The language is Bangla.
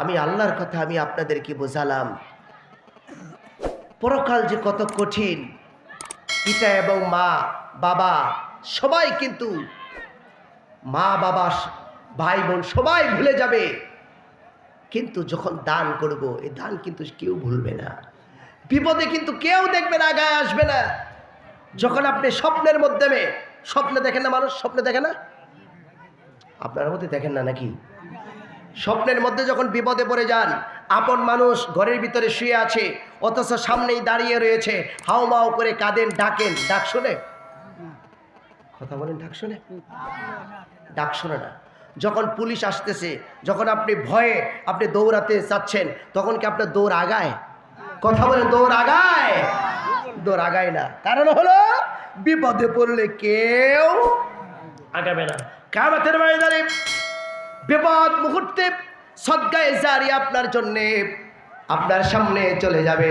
আমি আল্লাহর কথা আমি আপনাদেরকে বোঝালাম। পরকাল যে কত কঠিন, পিতা এবং মা, বাবা, সবাই কিন্তু মা, বাবা, ভাই, বোন সবাই ভুলে যাবে। কিন্তু যখন দান করব এই দান কিন্তু কেউ ভুলবে না। বিপদে কিন্তু কেউ দেখবে না গায়ে আসবে না। যখন আপনি স্বপ্নের মাধ্যমে, স্বপ্নে দেখেন না মানুষ, স্বপ্নে দেখে না? আপনার মধ্যে দেখেন না নাকি? স্বপ্নের মধ্যে যখন বিপদে পড়ে যান আপন মানুষ ঘরের ভিতরে শুয়ে আছে অথচ সামনেই দাঁড়িয়ে রয়েছে হাও মাও করে কাঁদেন ডাকেন। ডাক শোনে? কথা বলেন ডাক শোনে? ডাক শোনে না। যখন পুলিশ আসতেছে যখন আপনি ভয়ে আপনি দৌড়াতে চাচ্ছেন তখন কি আপনার দৌড় আগায়? কথা বলেন দৌড় আগায়? দৌড় আগায় না। কারণ হলো বিপদে পড়লে কেউ আগাবে না। কামাতের ময়দানে বিপদ মুহূর্তে সদ্গায় জারি আপনার জন্যে। আপনার সামনে চলে যাবে।